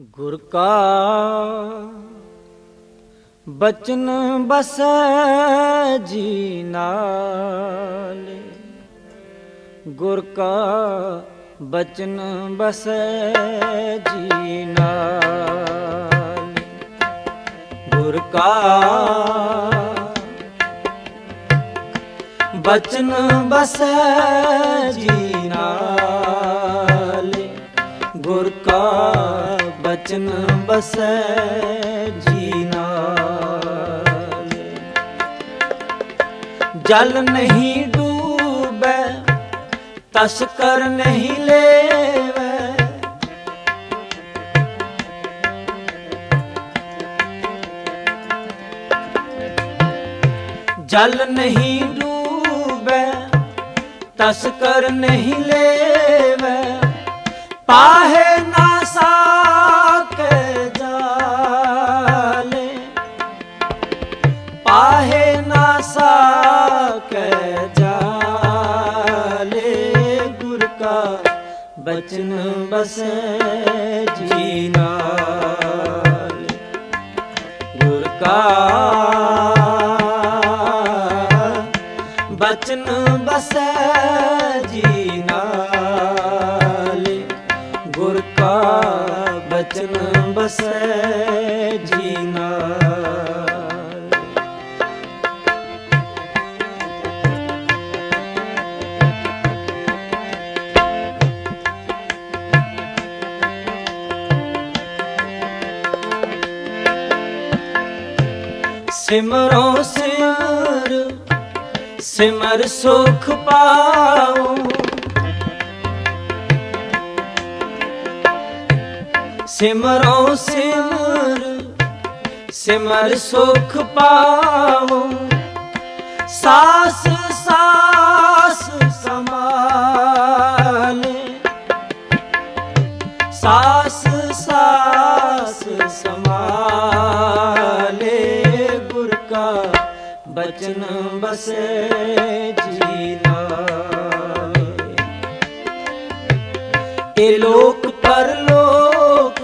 ਗੁਰ ਕਾ ਬਚਨ ਬਸੈ ਜੀ ਨਾਲ। ਗੁਰ ਕਾ ਬਚਨ ਬਸੈ ਜੀ ਨਾਲ। ਗੁਰ ਕਾ ਬਚਨ ਬਸੈ ਜੀ ਨਾਲ। ਗੁਰ ਕਾ ਬਚਨ ਬਸੈ ਜੀ ਜਲ ਨਹੀਂ ਡੂਬੈ ਤਸਕਰ ਨਹੀਂ ਲੇਵੈ। ਜਲ ਨਹੀਂ ਡੂਬੈ ਤਸਕਰ ਨਹੀਂ ਲੇਵੈ। ਪਾਹੇ ਨਾ ਸਾ ਬਚਨ ਬਸੈ ਜੀ ਨਾਲ। ਗੁਰ ਕਾ ਬਚਨ ਬਸੈ ਜੀ ਨਾਲ। ਗੁਰ ਕਾ ਬਚਨ ਬਸੈ ਸਿਮਰੋ ਸਿਮਰ ਸਿਮਰ ਸੁਖ ਪਾਓ। ਸਿਮਰੋ ਸਿਮਰ ਸਿਮਰ ਸੁਖ ਪਾਓ। ਸਾਸ ਬਚਨ ਬਸੈ ਜੀ ਨਾਲੇ ਇਹ ਲੋਕ ਪਰਲੋਕ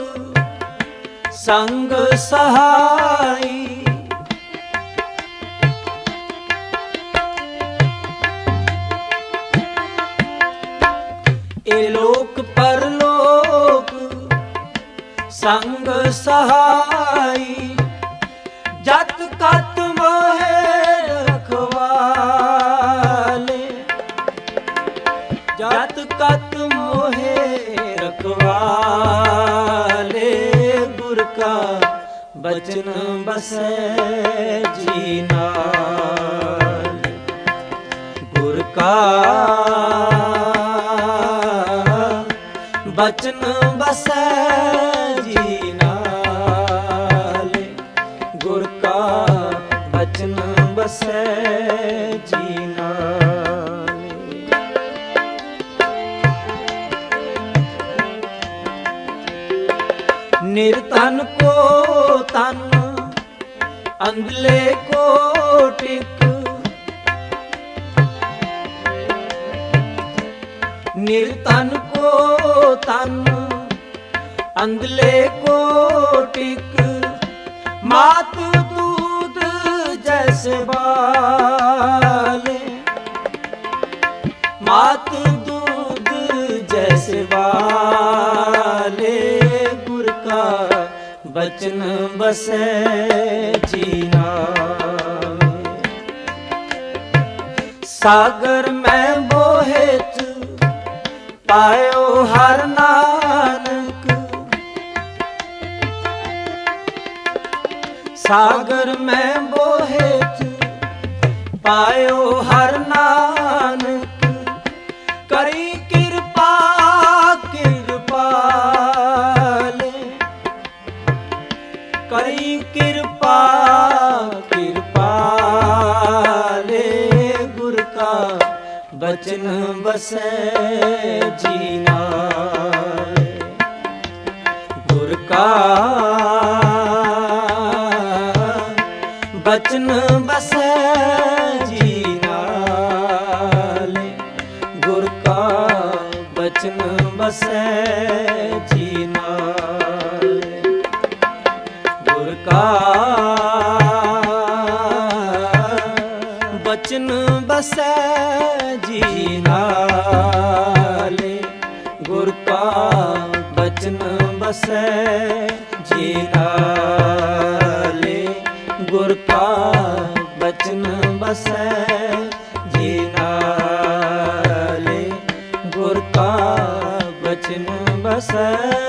ਸੰਗ ਸਹਾਈ। ਇਹ ਲੋਕ ਪਰਲੋਕ ਸੰਗ ਸਹਾਈ। ਰਖਵਾਲੇ ਗੁਰ ਕਾ ਬਚਨ ਬਸੈ ਜੀ ਨਾਲ। ਗੁਰ ਕਾ ਬਚਨ ਬਸੈ ਜੀ ਨਾਲ। ਗੁਰ ਕਾ ਬਚਨ ਬਸੈ ਜੀ ਨਾਲ। ਨਿਰਤਨ ਕੋ ਤਨ ਅੰਗਲੇ ਕੋ ਟਿਕ। ਨਿਰਤਨ ਕੋ ਤਨ ਅੰਗਲੇ ਕੋ ਟਿਕ। ਮਾਤ ਦੂਧ ਜੈਸੇ ਬਾਲੇ ਬਚਨ ਬਸੈ ਜੀਨਾ ਸਾਗਰ ਮੈਂ ਬੋਹਿਤ ਪਾਇਓ ਹਰ ਨਾਨਕ। ਸਾਗਰ ਮੈਂ ਬੋਹਿਤ ਪਾਇਓ ਹਰ ਨਾਨਕ। ਕਰੀ ਕਿਰਪਾ ਕਿਰਪਾਲੇ ਗੁਰ ਕਾ। ਬਚਨ ਬਸੈ ਜੀ ਨਾਲ ਗੁਰ ਕਾ। ਬਚਨ ਬਸੈ ਜੀ ਨਾਲ ਗੁਰ ਕਾ ਬਚਨ ਬਸੈ ਬਚਨ ਜੀ ਨਾਲੇ ਗੁਰ ਕਾ ਬਚਨ ਬਸੈ ਜੀ ਨਾਲੇ ਗੁਰ ਕਾ ਬਚਨ ਬਸੈ ਜੀ ਨਾਲੇ ਗੁਰ ਕਾ ਬਚਨ ਬਸੈ